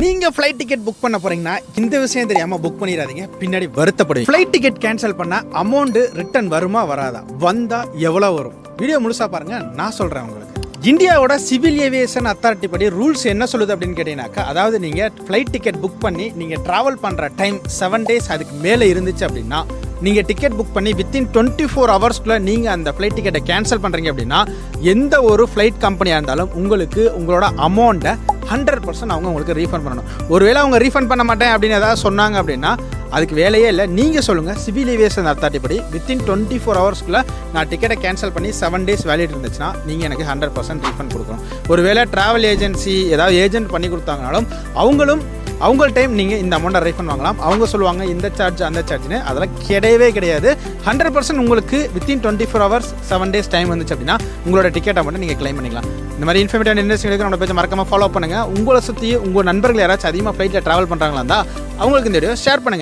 நீங்கள் flight ticket book பண்ண போகிறீங்கன்னா இந்த விஷயம் தெரியாமல் புக் பண்ணிடாதீங்க. பின்னாடி வருத்தப்படுவீங்க. ஃப்ளைட் டிக்கெட் கேன்சல் பண்ணால் அமௌண்ட்டு ரிட்டர்ன் வருமா வராதா? வந்தால் எவ்வளோ வரும்? வீடியோ முழுசா பாருங்கள் நான் சொல்கிறேன் உங்களுக்கு. இந்தியாவோட சிவில் ஏவியேஷன் அத்தாரிட்டி படி ரூல்ஸ் என்ன சொல்லுது அப்படின்னு கேட்டீங்கன்னாக்கா அதாவது நீங்கள் ஃப்ளைட் டிக்கெட் புக் பண்ணி நீங்கள் ட்ராவல் பண்ணுற டைம் செவன் டேஸ் அதுக்கு மேலே இருந்துச்சு அப்படின்னா நீங்கள் டிக்கெட் புக் பண்ணி வித்தின் டுவெண்ட்டி ஃபோர் ஹவர்ஸ்க்குள்ளே நீங்கள் அந்த ஃப்ளைட் டிக்கெட்டை கேன்சல் பண்ணுறீங்க அப்படின்னா எந்த ஒரு ஃப்ளைட் கம்பெனியாக இருந்தாலும் உங்களுக்கு உங்களோட அமௌண்ட்டை ஹண்ட்ரட் பர்சன்ட் அவங்க உங்களுக்கு ரீஃபண்ட் பண்ணணும். ஒருவேளை அவங்க ரீஃபண்ட் பண்ண மாட்டேன் அப்படின்னு ஏதாவது சொன்னாங்க அப்படின்னா அதுக்கு வேலையே இல்லை. நீங்கள் சொல்லுங்கள் சிவில் ஏவியேஷன் அத்தாரிட்டி படி வித்தின் டுவெண்ட்டி ஃபோர் ஹவர்ஸ்க்குள்ளே நான் டிக்கெட்டை கேன்சல் பண்ணி செவன் டேஸ் வேலிட் இருந்துச்சுன்னா நீங்கள் எனக்கு ஹண்ட்ரட் பர்சன்ட் ரீஃபண்ட் கொடுக்கணும். ஒருவேளை ட்ராவல் ஏஜென்சி ஏதாவது ஏஜென்ட் பண்ணி கொடுத்தாங்கனாலும் அவங்களும் அவங்க டைம் நீங்கள் இந்த அமௌண்ட்டை ரீஃபண்ட் வாங்கலாம். அவங்க சொல்லுவாங்க இந்த சார்ஜ் அந்த சார்ஜ்னு அதெல்லாம் கிடையவே கிடையாது. ஹண்ட்ரட் பர்சன்ட் உங்களுக்கு within twenty four hours seven days time வந்துச்சு அப்படின்னா உங்களோட டிக்கெட் அமௌண்ட்டை நீங்கள் க்ளைம் பண்ணிக்கலாம். இந்த மாதிரி இன்ஃபர்மேட்டிவ் இண்டஸ்ட்ரிகளுக்கு நம்ம பேஜை மறக்காமல் ஃபாலோ பண்ணுங்கள் உங்களை சுற்றி உங்கள் நண்பர்கள் யாராச்சும் அதிகமாக ஃப்ளைட்டில் ட்ராவல் பண்ணுறாங்களா இருந்தால் அவங்களுக்கு இந்த வீடியோ ஷேர் பண்ணுங்கள்